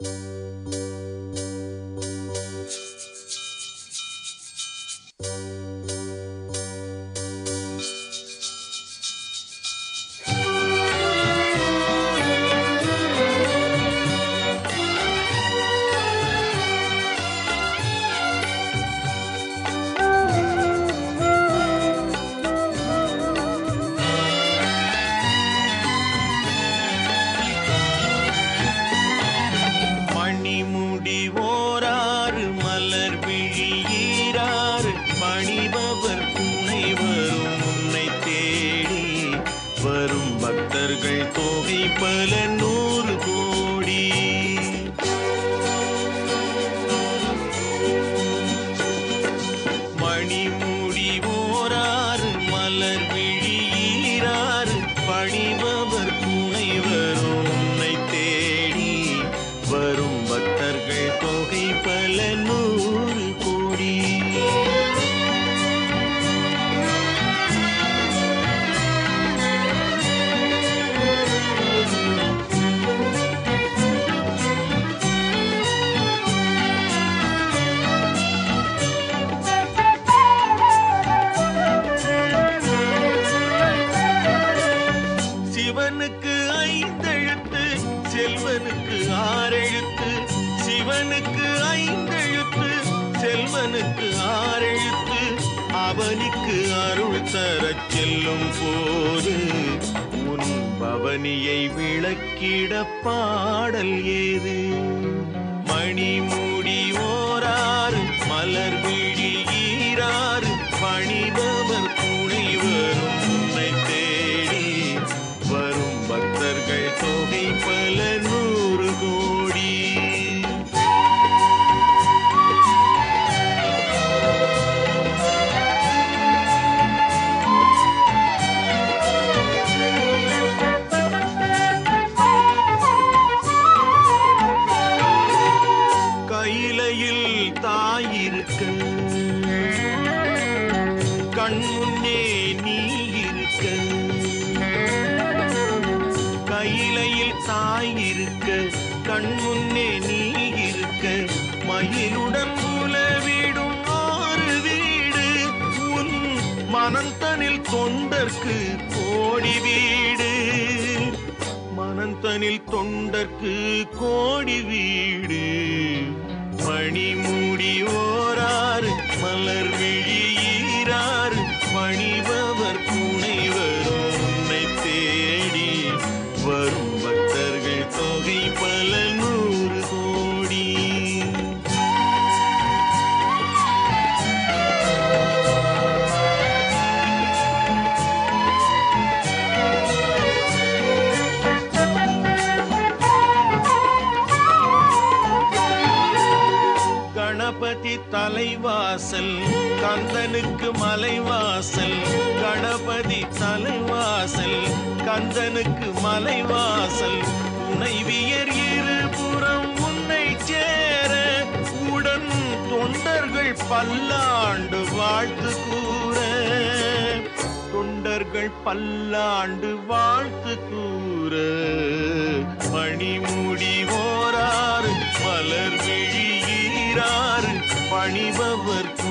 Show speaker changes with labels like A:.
A: மணிமுடி பக்தர்கள் தொகை பல நூறு கோடி. மணிமுடி ஓராறு மலர் விழி ஈராறு செல்வனுக்கு ஆறெழுத்து சிவனுக்கு ஐந்தெழுத்து செல்வனுக்கு ஆறெழுத்து அவனுக்கு அருள் தரச் செல்லும் போது உன் பவனியை விளக்கிட பாடல் ஏது? மணிமுடி ஓராறு மலர் விழி ஈராறு பணிபவர் துணை இருக்க கண் முன்னே நீ இருக்க மயிலுடன் உலவிடும் ஆறு வீடு உன் மனந்தனில் தொண்டர்க்கு கோடி வீடு. மனந்தனில் தொண்டர்க்கு கோடி வீடு. மணிமுடி ஓராறு மலர் விழி தலைவாசல் கந்தனுக்கு மலைவாசல் கணபதி தலைவாசல் கந்தனுக்கு மலைவாசல். துணைவியர் இருபுறம் உன்னை சேர உடன் தொண்டர்கள் பல்லாண்டு வாழ்த்து கூற. தொண்டர்கள் பல்லாண்டு வாழ்த்து கூற. மணிமுடி பணிபவர்க்கு